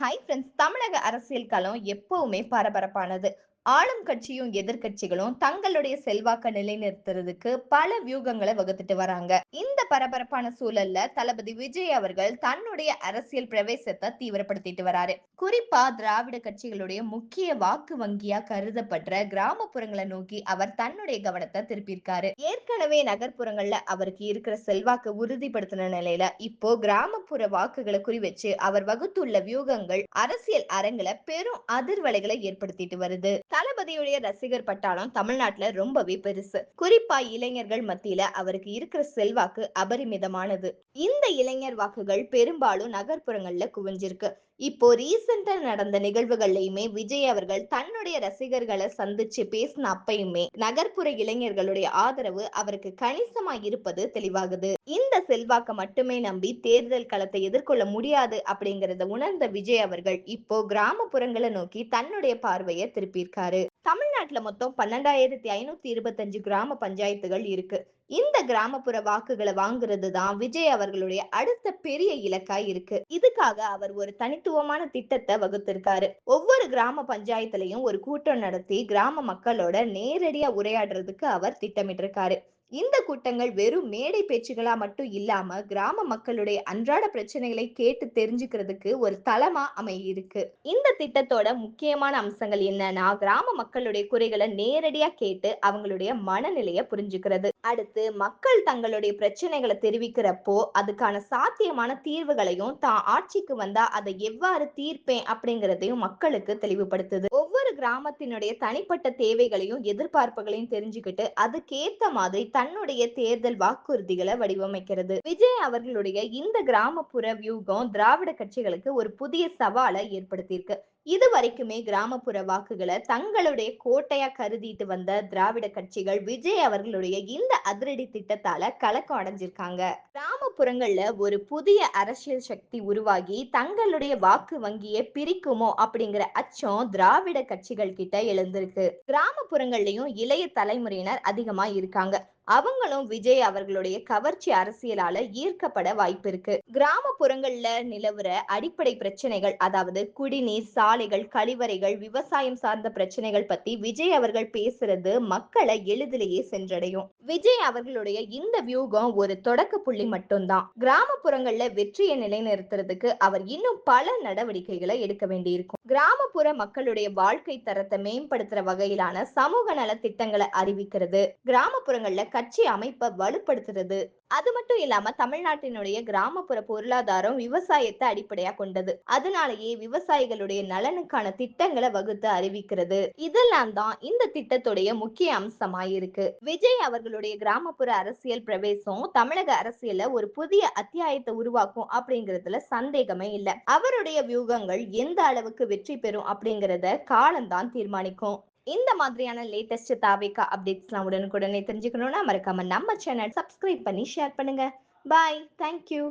Hi friends தமிழக அரசியல் களம் எப்பவுமே பரபரப்பானது. ஆளும் கட்சியும் எதிர்க்கட்சிகளும் தங்களுடைய செல்வாக்க நிலைநிறுத்துறதுக்கு பல வியூகங்களை வகுத்துட்டு வராங்க. இந்த பரபரப்பான சூழல்ல தளபதி விஜய் அவர்கள் தன்னுடைய அரசியல் பிரவேசத்தை தீவிரப்படுத்திட்டு வராரு. குறிப்பா திராவிட கட்சிகளுடைய முக்கிய வாக்கு வங்கியா கருதப்படுற கிராமப்புறங்களை நோக்கி அவர் தன்னுடைய கவனத்தை திருப்பியிருக்காரு. ஏற்கனவே நகர்ப்புறங்கள்ல அவருக்கு இருக்கிற செல்வாக்கு உறுதிப்படுத்தின நிலையில இப்போ கிராமப்புற வாக்குகளை குறிவச்சு அவர் வகுத்துள்ள வியூகங்கள் அரசியல் அரங்குல பெரும் அதிர்வலைகளை ஏற்படுத்திட்டு வருது. தளபதியுடைய ரசிகர் பட்டாளம் தமிழ்நாட்டுல ரொம்பவே பெருசு. குறிப்பா இளைஞர்கள் மத்தியில அவருக்கு இருக்கிற செல்வாக்கு அபரிமிதமானது. இந்த இளைஞர் வாக்குகள் பெரும்பாலும் நகர்ப்புறங்கள்ல குவிஞ்சிருக்கு. இப்போ ரீசெண்டா நடந்த நிகழ்வுகள்லயுமே விஜய் அவர்கள் தன்னுடைய ரசிகர்களை சந்திச்சு பேசின அப்பயுமே நகர்ப்புற இளைஞர்களுடைய ஆதரவு அவருக்கு கணிசமா இருப்பது தெளிவாகுது. இந்த செல்வாக்க மட்டுமே நம்பி தேர்தல் களத்தை எதிர்கொள்ள முடியாது அப்படிங்கறத உணர்ந்த விஜய் அவர்கள் இப்போ கிராமப்புறங்களை நோக்கி தன்னுடைய பார்வையை திருப்பியிருக்காரு. தமிழ் தமிழ்நாட்டுல மொத்தம் பன்னெண்டாயிரத்தி ஐநூத்தி இருபத்தஞ்சு கிராம பஞ்சாயத்துகள் இருக்கு. இந்த கிராமப்புற வாக்குகளை வாங்குறது தான் விஜய் அவர்களுடைய அடுத்த பெரிய இலக்கா இருக்கு. இதுக்காக அவர் ஒரு தனித்துவமான திட்டத்தை வகுத்திருக்காரு. ஒவ்வொரு கிராம பஞ்சாயத்துலயும் ஒரு கூட்டம் நடத்தி கிராம மக்களோட நேரடியா உரையாடுறதுக்கு அவர் திட்டமிட்டிருக்காரு. இந்த கூட்டங்கள் வெறும் மேடை பேச்சுகளா மட்டும் இல்லாம கிராம மக்களுடைய அன்றாட பிரச்சனைகளை கேட்டு தெரிஞ்சுக்கிறதுக்கு ஒரு தளமா அமையிருக்கு. இந்த திட்டத்தோட முக்கியமான அம்சங்கள் என்னன்னா கிராம மக்களுடைய குறைகளை நேரடியா கேட்டு அவங்களுடைய மனநிலைய புரிஞ்சுக்கிறது. அடுத்து மக்கள் தங்களுடைய பிரச்சனைகளை தெரிவிக்கிறப்போ அதுக்கான சாத்தியமான தீர்வுகளையும் தான் ஆட்சிக்கு வந்தா அதை எவ்வாறு தீர்ப்பேன் அப்படிங்கறதையும் மக்களுக்கு தெளிவுபடுத்துது. ஒவ்வொரு கிராமத்தினுடைய தனிப்பட்ட தேவைகளையும் எதிர்பார்ப்புகளையும் தெரிஞ்சுக்கிட்டு அதுக்கேத்த மாதிரி தன்னுடைய தேர்தல் வாக்குறுதிகளை வடிவமைக்கிறது. விஜய் அவர்களுடைய இந்த கிராமப்புற வியூகம் திராவிட கட்சிகளுக்கு ஒரு புதிய சவாலை ஏற்படுத்தியிருக்கு. இது வரைக்குமே கிராமப்புற வாக்குகளை தங்களுடைய கோட்டையா கருதிட்டு வந்த திராவிட கட்சிகள் விஜய் அவர்களுடைய இந்த அதிரடி திட்டத்தால கலக்கம் அடைஞ்சிருக்காங்க. கிராமப்புறங்கள்ல ஒரு புதிய அரசியல் சக்தி உருவாகி தங்களுடைய வாக்கு வங்கியை பிரிக்குமோ அப்படிங்கிற அச்சம் திராவிட கட்சிகள் கிட்ட எழுந்திருக்கு. கிராமப்புறங்கள்லயும் இளைய தலைமுறையினர் அதிகமா இருக்காங்க. அவங்களும் விஜய் அவர்களுடைய கவர்ச்சி அரசியலால ஈர்க்கப்பட வாய்ப்பு இருக்கு. கிராமப்புறங்கள்ல நிலவுற அடிப்படை பிரச்சனைகள் அதாவது குடிநீர் சாலைகள் கழிவறைகள் விவசாயம் சார்ந்த பிரச்சனைகள் பத்தி விஜய் அவர்கள் பேசுறது மக்களை எளிதிலேயே சென்றடையும். விஜய் அவர்களுடைய இந்த வியூகம் ஒரு தொடக்க புள்ளி மட்டும் மட்டும்தான். கிராமப்புறங்கள்ல வெற்றியை நிலைநிறுத்துறதுக்கு அவர் இன்னும் பல நடவடிக்கைகளை எடுக்க வேண்டியிருக்கும். கிராமப்புற மக்களுடைய வாழ்க்கை தரத்தை மேம்படுத்துற வகையிலான சமூக நல திட்டங்களை அறிவிக்கிறது. கிராமப்புறங்கள்ல கட்சி அமைப்பை வலுப்படுத்துறது. அது மட்டும் இல்லாம தமிழ்நாட்டினுடைய கிராமப்புற பொருளாதாரம் விவசாயத்தை அடிப்படையா கொண்டது. அதனாலேயே விவசாயிகளுடைய நலனுக்கான திட்டங்களை வகுத்து அறிவிக்கிறது. இதெல்லாம் தான் இந்த திட்டத்துடைய முக்கிய அம்சமாயிருக்கு விஜய் அவர்களுடைய கிராமப்புற அரசியல் பிரவேசம் தமிழக அரசியல்ல ஒரு புதிய அத்தியாயத்தை உருவாக்கும் அப்படிங்கறதுல சந்தேகமே இல்ல. அவருடைய வியூகங்கள் எந்த அளவுக்கு வெற்றி பெறும் அப்படிங்கறத காலம்தான் தீர்மானிக்கும். இந்த மாதிரியான லேட்டஸ்ட் தாவேக்கா அப்டேட்ஸ்லாம் உடனுக்குடனே தெரிஞ்சுக்கணும்னா மறக்காம நம்ம சேனல் சப்ஸ்கிரைப் பண்ணி ஷேர் பண்ணுங்க. Bye thank you